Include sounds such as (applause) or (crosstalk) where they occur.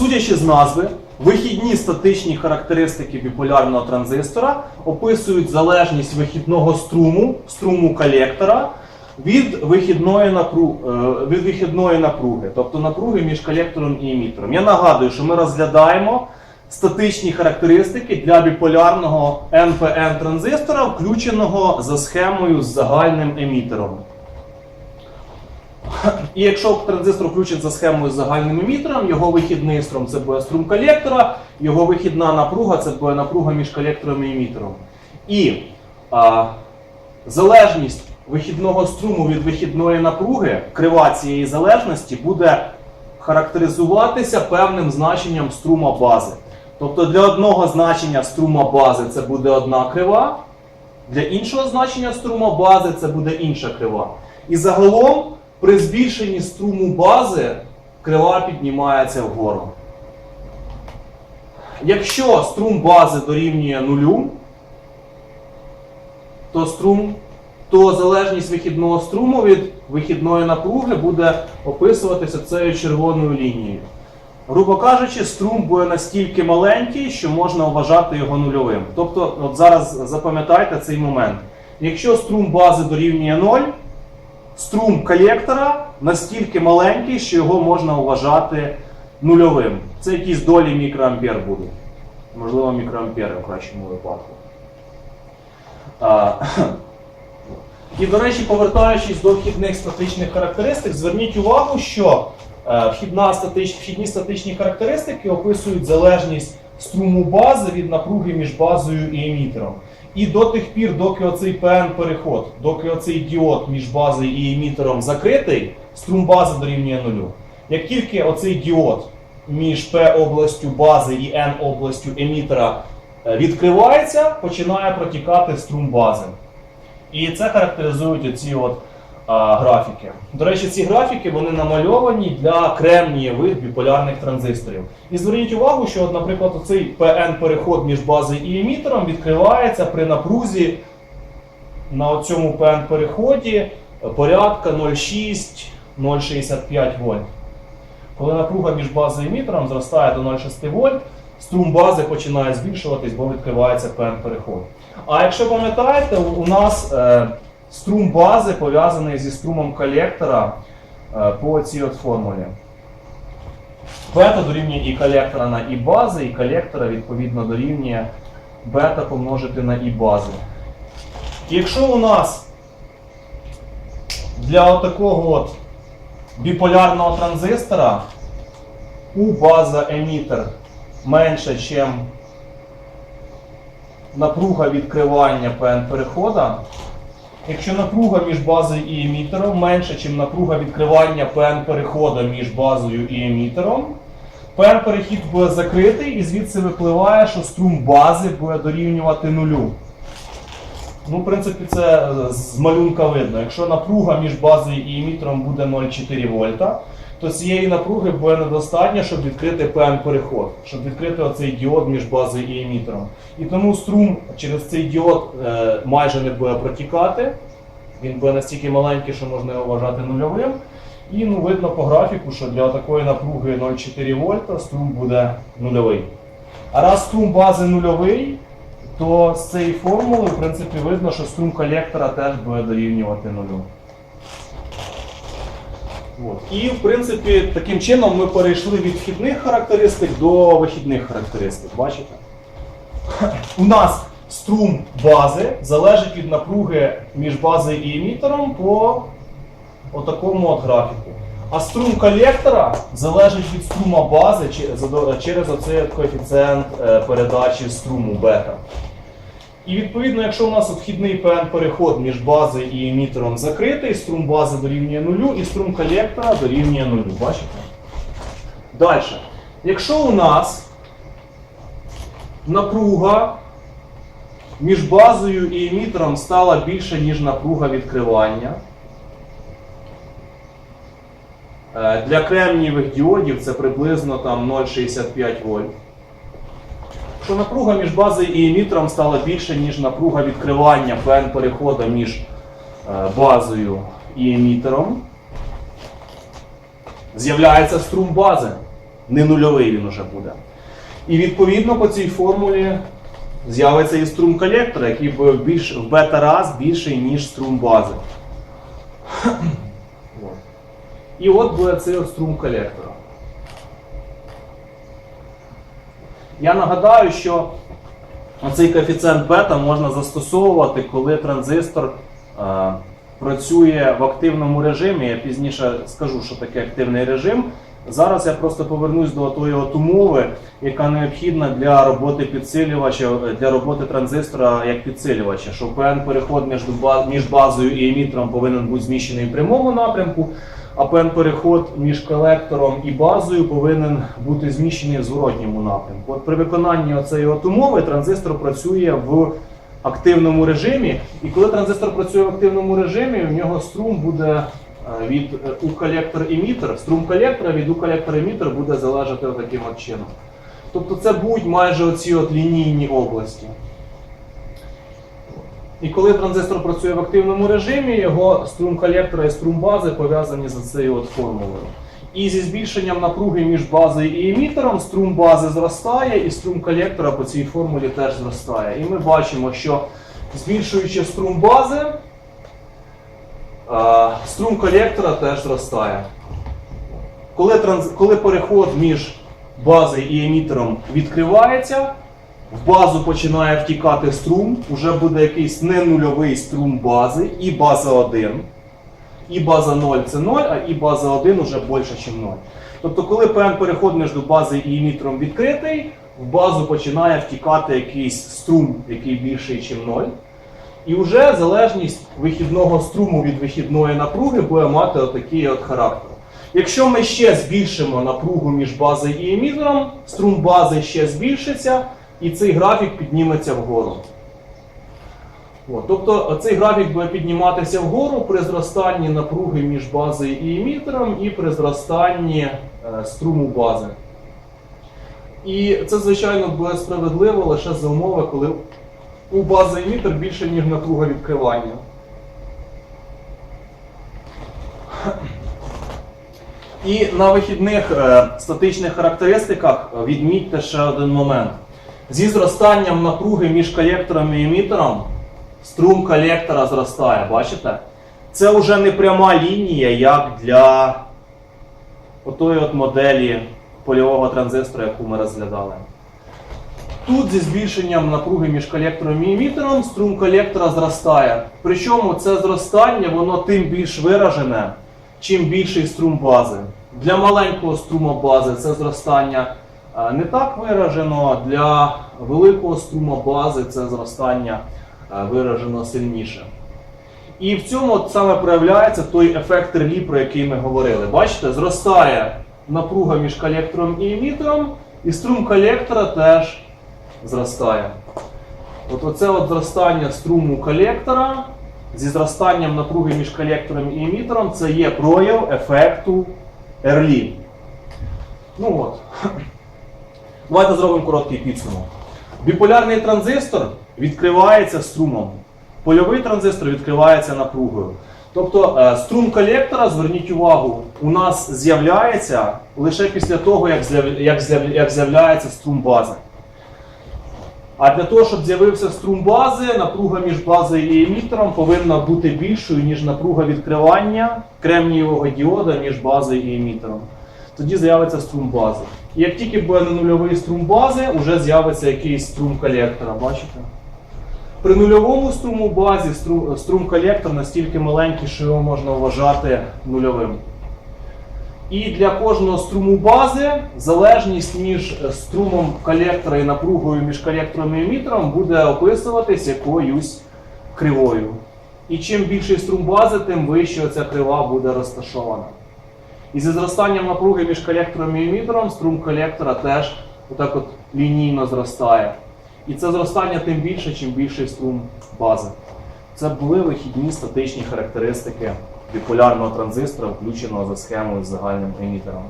Судячи з назви, вихідні статичні характеристики біполярного транзистора описують залежність вихідного струму, струму колектора від вихідної, напру... е, від вихідної напруги, тобто напруги між колектором і емітером. Я нагадую, що ми розглядаємо статичні характеристики для біполярного NPN транзистора, включеного за схемою з загальним емітером. І якщо транзистор включений за схемою з загальним емітером, його вихідний струм це буде струм колектора, його вихідна напруга це буде напруга між колектором і емітером. І а, залежність вихідного струму від вихідної напруги, крива цієї залежності буде характеризуватися певним значенням струма бази. Тобто для одного значення струма бази це буде одна крива, для іншого значення струма бази це буде інша крива. І загалом при збільшенні струму бази крива піднімається вгору. Якщо струм бази дорівнює нулю, то струм, то залежність вихідного струму від вихідної напруги буде описуватися цією червоною лінією. Грубо кажучи, струм буде настільки маленький, що можна вважати його нульовим. Тобто, от зараз запам'ятайте цей момент. Якщо струм бази дорівнює 0, струм колектора настільки маленький, що його можна вважати нульовим. Це якісь долі мікроампер будуть. Можливо, мікроампери в кращому випадку. А, (clears throat) і, до речі, повертаючись до вхідних статичних характеристик, зверніть увагу, що е, вхідна статич, вхідні статичні характеристики описують залежність струму бази від напруги між базою і емітером. І до тих пір, доки оцей ПН-переход, доки оцей діод між базою і емітером закритий, струм бази дорівнює нулю. Як тільки оцей діод між П областю бази і Н областю емітера е, відкривається, починає протікати струм бази. І це характеризують оці от графіки. До речі, ці графіки вони намальовані для кремнієвих біполярних транзисторів. І зверніть увагу, що, наприклад, цей PN-переход між базою і емітером відкривається при напрузі на цьому PN-переході порядка 0,6-0,65 вольт. Коли напруга між базою і емітером зростає до 0,6 вольт, струм бази починає збільшуватись, бо відкривається PN-переход. А якщо пам'ятаєте, у нас е, струм бази пов'язаний зі струмом колектора е, по цій от формулі. Бета дорівнює і колектора на і бази, і колектора відповідно дорівнює бета помножити на і бази. І якщо у нас для такого от біполярного транзистора у база емітер менше, ніж напруга відкривання PN перехода. Якщо напруга між базою і емітером менша, ніж напруга відкривання пн переходу між базою і емітером, пн перехід буде закритий і звідси випливає, що струм бази буде дорівнювати нулю. Ну, в принципі, це е, з малюнка видно. Якщо напруга між базою і емітером буде 0,4 вольта, то цієї напруги буде недостатньо, щоб відкрити PN переход, щоб відкрити оцей діод між базою і емітером. І тому струм через цей діод е, майже не буде протікати. Він буде настільки маленький, що можна його вважати нульовим. І ну, видно по графіку, що для такої напруги 0,4 вольта струм буде нульовий. А раз струм бази нульовий, то з цієї формули в принципі видно, що струм колектора теж буде дорівнювати нулю. От. І в принципі таким чином ми перейшли від вхідних характеристик до вихідних характеристик. Бачите? У нас струм бази залежить від напруги між базою і емітером по отакому от графіку. А струм колектора залежить від струма бази через оцей коефіцієнт е, передачі струму бета. І відповідно, якщо у нас от вхідний PN-переход між базою і емітером закритий, струм бази дорівнює нулю і струм колектора дорівнює нулю. Бачите? Далі. Якщо у нас напруга між базою і емітером стала більше, ніж напруга відкривання, е, для кремнієвих діодів це приблизно там 0,65 вольт. Якщо напруга між базою і емітером стала більше, ніж напруга відкривання PN переходу між е, базою і емітером, з'являється струм бази. Не нульовий він уже буде. І відповідно по цій формулі з'явиться і струм колектора, який більш, в бета раз більший, ніж струм бази. (clears throat) І от буде цей от струм колектора. Я нагадаю, що цей коефіцієнт бета можна застосовувати, коли транзистор е, працює в активному режимі. Я пізніше скажу, що таке активний режим. Зараз я просто повернусь до тої от умови, яка необхідна для роботи підсилювача, для роботи транзистора як підсилювача, що ПН переход між, ба- між базою і емітером повинен бути зміщений в прямому напрямку, а ПН переход між колектором і базою повинен бути зміщений в зворотньому напрямку. От при виконанні цієї умови транзистор працює в активному режимі, і коли транзистор працює в активному режимі, у нього струм буде е, від е, у колектор емітер, струм колектора від у колектор емітер буде залежати таким чином. Тобто це будуть майже оці от лінійні області. І коли транзистор працює в активному режимі, його струм колектора і струм бази пов'язані за цією от формулою. І зі збільшенням напруги між базою і емітером струм бази зростає, і струм колектора по цій формулі теж зростає. І ми бачимо, що збільшуючи струм бази, е, струм колектора теж зростає. Коли, коли переход між базою і емітером відкривається, в базу починає втікати струм, вже буде якийсь не нульовий струм бази, і база 1. І база 0 це 0, а і база 1 вже більше, ніж 0. Тобто, коли певний переход між базою і емітером відкритий, в базу починає втікати якийсь струм, який більший, ніж 0. І вже залежність вихідного струму від вихідної напруги буде мати отакий от характер. Якщо ми ще збільшимо напругу між базою і емітером, струм бази ще збільшиться, і цей графік підніметься вгору. От, тобто цей графік буде підніматися вгору при зростанні напруги між базою і емітером і при зростанні е, струму бази. І це, звичайно, буде справедливо лише за умови, коли у бази емітер більше, ніж напруга відкривання. І на вихідних е, статичних характеристиках відмітьте ще один момент. Зі зростанням напруги між колектором і емітером струм колектора зростає, бачите? Це вже не пряма лінія, як для отої от моделі польового транзистора, яку ми розглядали. Тут зі збільшенням напруги між колектором і емітером струм колектора зростає. Причому це зростання воно тим більш виражене, чим більший струм бази. Для маленького струму бази це зростання не так виражено, для великого струму бази це зростання е, виражено сильніше. І в цьому от саме проявляється той ефект релі, про який ми говорили. Бачите, зростає напруга між колектором і емітером, і струм колектора теж зростає. От оце от зростання струму колектора зі зростанням напруги між колектором і емітером це є прояв ефекту Ерлі. Ну от. Давайте зробимо короткий підсумок. Біполярний транзистор відкривається струмом. Польовий транзистор відкривається напругою. Тобто е, струм колектора, зверніть увагу, у нас з'являється лише після того, як з'яв- як з'яв- як з'являється струм бази. А для того, щоб з'явився струм бази, напруга між базою і емітером повинна бути більшою, ніж напруга відкривання кремнієвого діода між базою і емітером. Тоді з'явиться струм бази. Як тільки буде нульовий струм бази, вже з'явиться якийсь струм колектора. Бачите? При нульовому струму базі струм, струм колектор настільки маленький, що його можна вважати нульовим. І для кожного струму бази залежність між е, струмом колектора і напругою між колектором і емітером буде описуватись якоюсь кривою. І чим більший струм бази, тим вище ця крива буде розташована. І зі зростанням напруги між колектором і емітером струм колектора теж отак от лінійно зростає. І це зростання тим більше, чим більший струм бази. Це були вихідні статичні характеристики біполярного транзистора, включеного за схемою з загальним емітером.